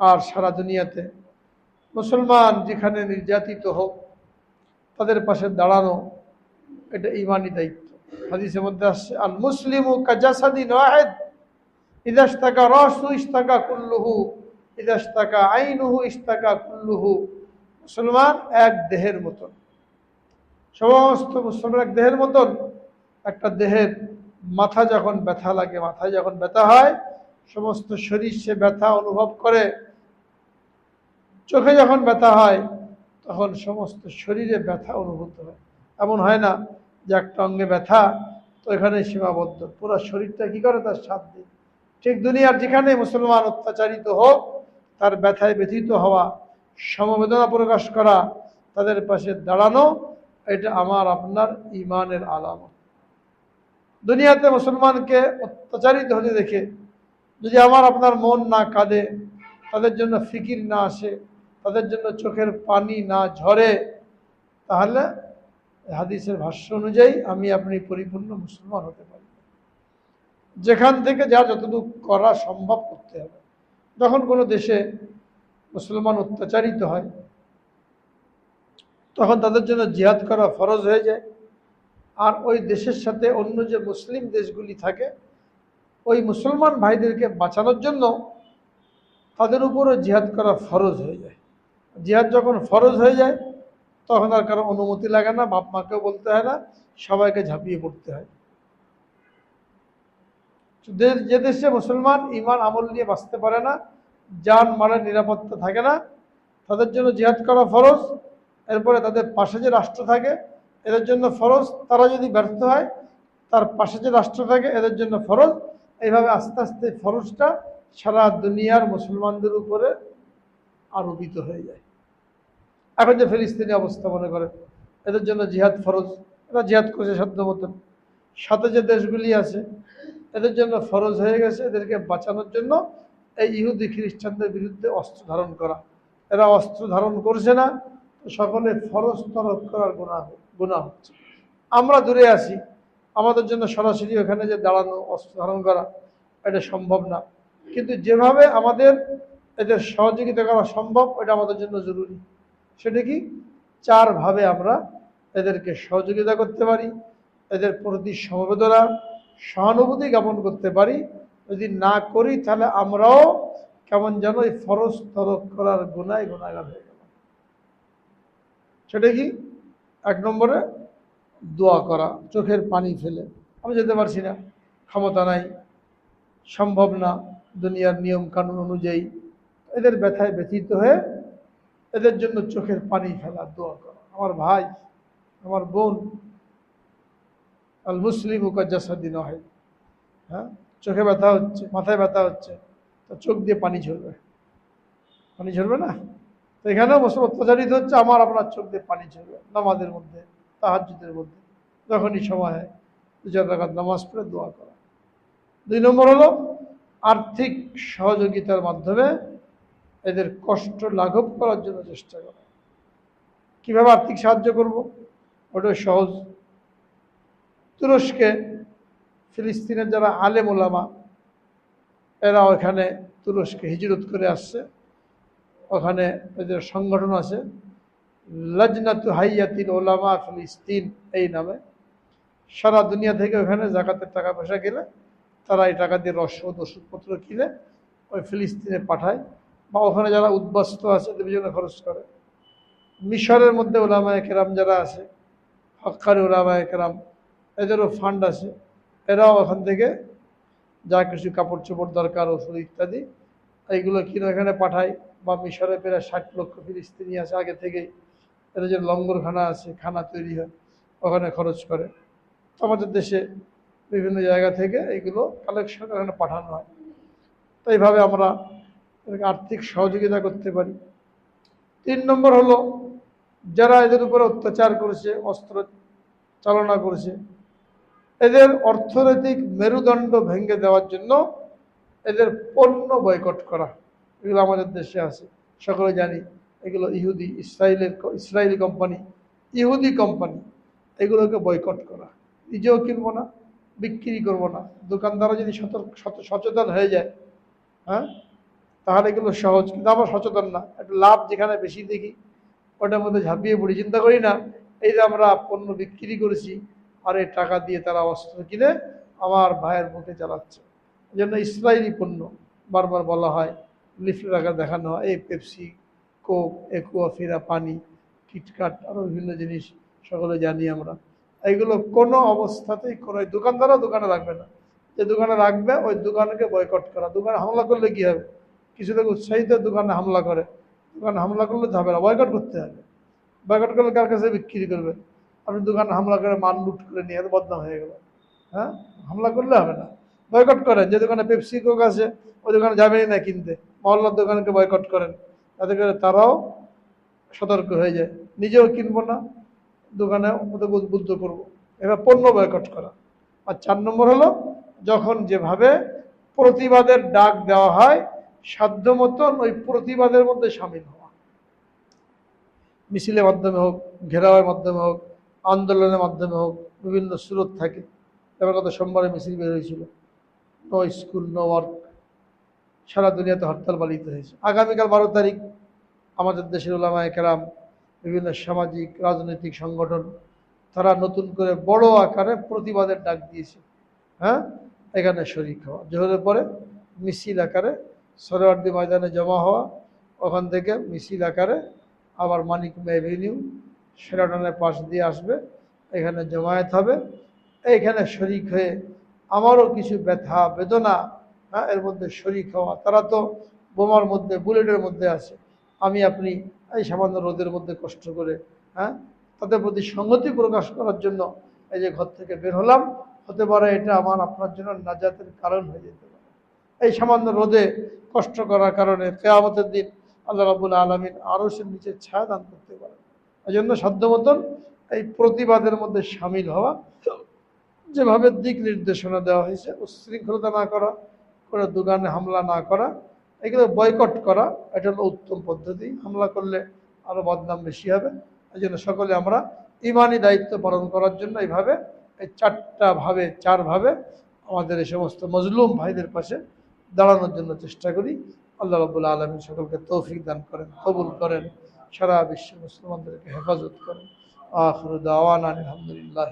আর সারা দুনিয়াতে। মুসলমান যেখানে নির্যাতিত হোক, তাদের পাশে দাঁড়ানো, এটা ইমানি দায়িত্ব। হাদিসের মধ্যে আসছে আল মুসলিম কাজাসাদিন ওয়াহেদ ইদাস্তাকা রসু ইস্তাকা কুল্লুহু ইদাস্তাকা আইনুহু ইস্তাকা কুল্লুহু। মুসলমান এক দেহের মতন। সমস্ত মুসলমান এক দেহের মতন। একটা দেহের মাথা যখন ব্যথা লাগে, মাথায় যখন ব্যথা হয় সমস্ত শরীর সে ব্যথা অনুভব করে। চোখে যখন ব্যথা হয়, তখন সমস্ত শরীরে ব্যথা অনুভূত হয়। এমন হয় না যে একটা অঙ্গে ব্যথা, তো এখানে সীমাবদ্ধ। পুরো শরীরটা কি করে? তার সাথ দিয়ে ঠিক দুনিয়ার যেখানে মুসলমান অত্যাচারিত হোক, তার ব্যথায় ব্যথিত হওয়া, সমবেদনা প্রকাশ করা, তাদের পাশে দাঁড়ানো, এটা আমার, আপনার ইমানের আলামত। দুনিয়াতে মুসলমানকে অত্যাচারিত হতে দেখে যদি আমার আপনার মন না কাঁদে, তাদের জন্য ফিকির না আসে, তাদের জন্য চোখের পানি না ঝরে, তাহলে হাদিসের ভাষ্য অনুযায়ী আমি আপনি পরিপূর্ণ মুসলমান হতে পারি যেখান থেকে যা যতটুকু করা সম্ভব করতে হবে। যখন কোনো দেশে মুসলমান অত্যাচারিত হয়, তখন তাদের জন্য জিহাদ করা ফরজ হয়ে যায়। আর ওই দেশের সাথে অন্য যে মুসলিম দেশগুলি থাকে ওই মুসলমান ভাইদেরকে বাঁচানোর জন্য তাদের উপরও জিহাদ করা ফরজ হয়ে যায়। জিহাদ যখন ফরজ হয়ে যায়, তখন আর কারও অনুমতি লাগে না, বাপ মাকেও বলতে হয় না, সবাইকে ঝাঁপিয়ে পড়তে হয়। যে- দেশে মুসলমান ইমান আমল নিয়ে বাঁচতে পারে না, যান মালের নিরাপত্তা থাকে না, তাদের জন্য জিহাদ করা ফরজ, এরপরে তাদের পাশে যে রাষ্ট্র থাকে, এদের জন্য ফরজ, তারা যদি ব্যর্থ হয়, তার পাশে যে রাষ্ট্র থাকে, এদের জন্য ফরজ এইভাবে আস্তে আস্তে ফরজটা সারা দুনিয়ার মুসলমানদের উপরে আরোপিত হয়ে যায়। এখন যে ফিলিস্তিনি অবস্থা মনে করে এদের জন্য জিহাদ ফরজ, এরা জিহাদ করছে সাধ্য মতন। সাথে যে দেশগুলি আছে, এদের জন্য ফরজ হয়ে গেছে, এদেরকে বাঁচানোর জন্য এই ইহুদি খ্রিস্টানদের বিরুদ্ধে অস্ত্র ধারণ করা। এরা অস্ত্র ধারণ করছে না সকলে ফরজ তরফ করার গুণা গুণা হচ্ছে। আমরা দূরে আছি আমাদের জন্য সরাসরি ওখানে যে দাঁড়ানো, অস্ত্র ধারণ করা, এটা সম্ভব না। কিন্তু যেভাবে আমাদের এদের সহযোগিতা করা সম্ভব, এটা আমাদের জন্য জরুরি। সেটা কি? চারভাবে আমরা এদেরকে সহযোগিতা করতে পারি, এদের প্রতি সমবেদনা, সহানুভূতি জ্ঞাপন করতে পারি। যদি না করি, তাহলে আমরাও কেমন যেন এই ফরজ তরক করার গুণায় গুণাগার হয়ে গেল সেটা কি? এক নম্বরে দোয়া করা, চোখের পানি ফেলে। আমি যেতে পারছি না, ক্ষমতা নাই, সম্ভব না দুনিয়ার নিয়ম কানুন অনুযায়ী। এদের ব্যথায় ব্যথিত হয়ে এদের জন্য চোখের পানি ফেলা, দোয়া করা। আমার ভাই, আমার বোন, আল মুসলিম জাসাদি হয় হ্যাঁ? চোখে ব্যথা হচ্ছে, মাথায় ব্যথা হচ্ছে, তো চোখ দিয়ে পানি ঝরবে। পানি ঝরবে না? তো এখানেও মুসলিম অত্যাচারিত হচ্ছে, আমার আপনার চোখ দিয়ে পানি ঝরবে, নামাজের মধ্যে। তাহাজুদের মধ্যে। যখনই সময় হয় দু চার রাখাত নামাজ পড়ে দোয়া করা। দুই নম্বর হলো আর্থিক সহযোগিতার মাধ্যমে এদের কষ্ট লাঘব করার জন্য চেষ্টা করা। কীভাবে আর্থিক সাহায্য করব? ওটা সহজ। তুরস্কে ফিলিস্তিনের যারা আলেম ওলামা, এরা ওখানে তুরস্কে হিজরত করে আসছে। ওখানে এদের সংগঠন আছে। লজনাতু হাইয়াতিল ওলামা ফিলিস্তিন এই নামে। সারা দুনিয়া থেকে ওখানে জাকাতের টাকা পয়সা গেলে তারা এই টাকা দিয়ে রসদ, ওষুধপত্র কিনে ওই ফিলিস্তিনে পাঠায় বা ওখানে যারা উদ্বাস্ত আছে এদের জন্য খরচ করে। মিশরের মধ্যে ওলামা একরাম যারা আছে হকারি ওলামা একরাম এদেরও ফান্ড আছে। এরাও ওখান থেকে যা কিছু কাপড় চোপড় দরকার, ওষুধ ইত্যাদি, এইগুলো কিনে এখানে পাঠায়। বা মিশরে প্রায় ষাট লক্ষ ফিলিস্তিনি আছে আগে থেকেই। এদের যে লঙ্গরখানা আছে, খানা তৈরি হয়, ওখানে খরচ করে। আমাদের দেশে বিভিন্ন জায়গা থেকে এইগুলো কালেকশন এখানে পাঠানো হয়। তো এইভাবে আমরা আর্থিক সহযোগিতা করতে পারি। তিন নম্বর হলো, যারা এদের উপরে অত্যাচার করেছে, অস্ত্র চালনা করেছে, এদের অর্থনৈতিক মেরুদণ্ড ভেঙে দেওয়ার জন্য এদের পণ্য বয়কট করা। এগুলো আমাদের দেশে আছে, সকলে জানি। এগুলো ইহুদি ইসরায়েলের ইসরায়েলি কোম্পানি ইহুদি কোম্পানি এগুলোকে বয়কট করা। নিজেও কিনবো না, বিক্রি করব না। দোকানদারও যদি সতর্ক সচেতন হয়ে যায় হ্যাঁ? তাহলে এগুলো সহজ কিন্তু আমরা সচেতন না। একটু লাভ যেখানে বেশি দেখি, ওটার মধ্যে ঝাঁপিয়ে পড়ি। চিন্তা করি না, এই যে আমরা পণ্য বিক্রি করেছি, আর এই টাকা দিয়ে তারা অস্ত্র কিনে আমার ভাইয়ের মুখে চালাচ্ছে। এই জন্য ইসরায়েলি পণ্য বারবার বলা হয়, লিফলেট আকার দেখানো হয়, এই পেপসি কোক একুয়া, ফিরা, পানি কিটকাট আরও বিভিন্ন জিনিস সকলে জানি আমরা। এইগুলো কোনো অবস্থাতেই কোনো দোকানদারও দোকানে রাখবে না। যে দোকানে রাখবে, ওই দোকানকে বয়কট করা। দোকানে হামলা করলে কি হবে? কিছু লোক উৎসাহিত দোকানে হামলা করে। দোকানে হামলা করলে হবে না বয়কট করতে হবে। বয়কট করলে কার কাছে বিক্রি করবে? আপনি দোকানে হামলা করে মান লুট করে নিয়ে বদনাম হয়ে গেল। হ্যাঁ? হামলা করলে হবে না। বয়কট করেন। যে দোকানে পেপসি কোক আছে, ওই দোকানে যাবেনই না কিনতে। মহল্লার দোকানকে বয়কট করেন। তাতে করে তারাও সতর্ক হয়ে যায়। নিজেও কিনবো না, দোকানে ওদের উদ্বুদ্ধ করব। এবার পণ্য বয়কট করা। আর চার নম্বর হলো, যখন যেভাবে প্রতিবাদের ডাক দেওয়া হয় সাধ্য মতন ওই প্রতিবাদের মধ্যে সামিল হওয়া। মিছিলের মাধ্যমে হোক, ঘেরাওয়ের মাধ্যমে হোক, আন্দোলনের মাধ্যমে হোক, বিভিন্ন স্রোত থাকে। এবার গত সোমবারে মিছিল বের হয়েছিল। নো স্কুল, নো ওয়ার্ক সারা দুনিয়াতে হরতাল পালিত হয়েছে। আগামীকাল বারো তারিখ আমাদের দেশের ওলামায় কেরাম, বিভিন্ন সামাজিক, রাজনৈতিক সংগঠন, তারা নতুন করে বড় আকারে প্রতিবাদের ডাক দিয়েছে। হ্যাঁ? এখানে শরিক হওয়া। জোহরের পরে মিছিল আকারে সরোয়ার্দি ময়দানে জমা হওয়া, ওখান থেকে মিছিল আকারে আবার মানিকমে এভিনিউ সেরাটনের পাশ দিয়ে আসবে, এখানে জমায়েত হবে। এইখানে শরিক হয়ে আমারও কিছু ব্যথা, বেদনা হ্যাঁ এর মধ্যে শরিক হওয়া, তারা তো বোমার মধ্যে, বুলেটের মধ্যে আছে। আমি, আপনি এই সামান্য রোদের মধ্যে কষ্ট করে হ্যাঁ তাদের প্রতি সংগতি প্রকাশ করার জন্য এই যে ঘর থেকে বের হলাম, হতে পারে এটা আমার, আপনার জন্য নাজাতের কারণ হয়ে যেতে পারে। এই সামান্য রোদে কষ্ট করার কারণে কেয়ামতের দিন আল্লাহ রাবুল আলমিন আরও সে নিচে ছায়া দান করতে পারে এই জন্য সাধ্য মতন এই প্রতিবাদের মধ্যে সামিল হওয়া, যেভাবে দিক নির্দেশনা দেওয়া হয়েছে, উশৃঙ্খলতা না করা করে দোকানে হামলা না করা, এগুলো বয়কট করা, এটা হলো উত্তম পদ্ধতি। হামলা করলে আরও বদনাম বেশি হবে। এই জন্য সকলে আমরা ইমানি দায়িত্ব পালন করার জন্য এইভাবে, এই চারটা ভাবে চারভাবে আমাদের এই সমস্ত মজলুম ভাইদের পাশে দাঁড়ানোর জন্য চেষ্টা করি। আল্লাহ রবুল্লা আলমী সকলকে তৌফিক দান করেন, কবুল করেন, সারা বিশ্ব মুসলমানদেরকে হেফাজত করেন। আখরুদ আওয়ান আলহামদুলিল্লাহ